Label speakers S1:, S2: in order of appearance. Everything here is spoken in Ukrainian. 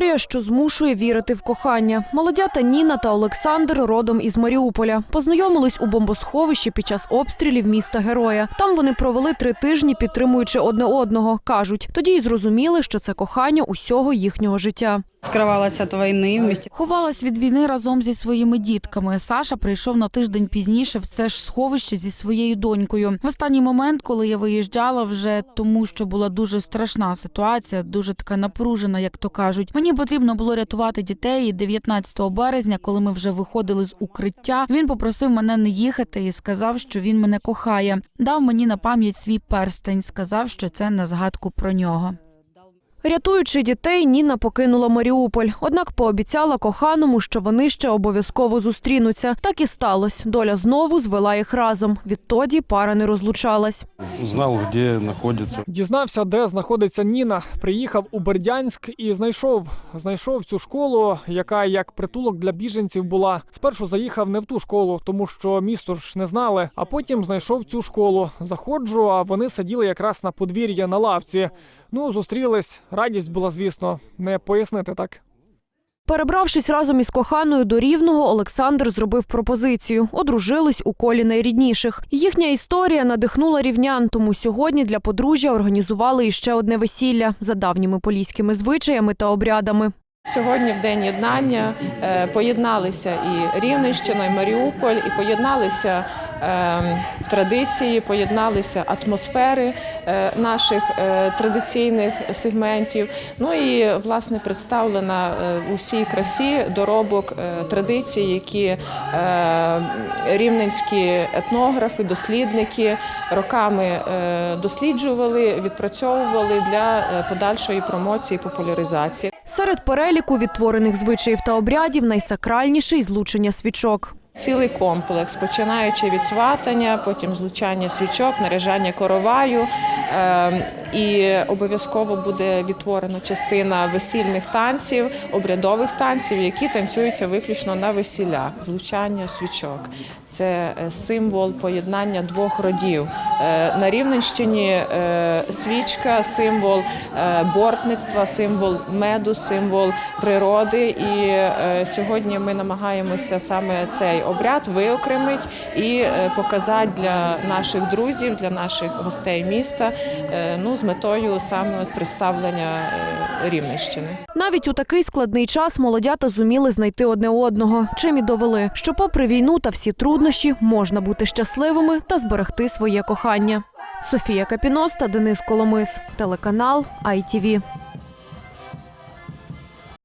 S1: історія, що змушує вірити в кохання. Молодята Ніна та Олександр родом із Маріуполя. Познайомились у бомбосховищі під час обстрілів міста Героя. Там вони провели три тижні, підтримуючи одне одного. кажуть, тоді й зрозуміли, що це кохання усього їхнього життя.
S2: Скривалася від війни вместе.
S3: Ховалась від війни разом зі своїми дітками. Саша прийшов на тиждень пізніше в це ж сховище зі своєю донькою. В останній момент, коли я виїжджала, вже тому, що була дуже страшна ситуація, дуже така напружена, як то кажуть. Мені потрібно було рятувати дітей. І 19 березня, коли ми вже виходили з укриття, він попросив мене не їхати і сказав, що він мене кохає. Дав мені на пам'ять свій перстень. Сказав, що це на згадку про нього.
S1: Рятуючи дітей, Ніна покинула Маріуполь. Однак пообіцяла коханому, що вони ще обов'язково зустрінуться. Так і сталося. Доля знову звела їх разом. Відтоді пара не розлучалась.
S4: Узнал, где находится.
S5: Дізнався, де знаходиться Ніна. Приїхав у Бердянськ і знайшов знайшов цю школу, яка як притулок для біженців була. Спершу заїхав не в ту школу, тому що місто ж не знали. А потім знайшов цю школу. Заходжу, а вони сиділи якраз на подвір'ї на лавці. Ну, зустрілись. Радість була, звісно, не пояснити так.
S1: Перебравшись разом із коханою до рівного, Олександр зробив пропозицію. Одружились у колі найрідніших. Їхня історія надихнула рівнян, тому сьогодні для подружжя організували іще одне весілля за давніми поліськими звичаями та обрядами.
S6: Сьогодні, в день єднання, е, поєдналися і Рівненщина, і Маріуполь, і поєдналися традиції, поєдналися атмосфери е, наших е, традиційних сегментів. Ну і власне представлена е, у всій красі доробок традицій, які рівненські етнографи, дослідники роками досліджували, відпрацьовували для подальшої промоції популяризації.
S1: Серед переліку відтворених звичаїв та обрядів найсакральніший злучення свічок.
S6: Цілий комплекс, починаючи від сватання, потім злучання свічок, наряжання короваю. Е, і обов'язково буде відтворена частина весільних танців, обрядових танців, які танцюються виключно на весіллях. Злучання свічок. Це е, символ поєднання двох родів. Е, На Рівненщині е, свічка, символ бортництва, символ меду, символ природи. І сьогодні ми намагаємося саме цей обряд виокремити і показати для наших друзів, для наших гостей міста, ну з метою саме представлення е, Рівненщини.
S1: Навіть у такий складний час молодята зуміли знайти одне одного, чим і довели, що, попри війну та всі труднощі, можна бути щасливими та зберегти своє кохання. Софія Капіноста, Денис Коломис, телеканал ITV.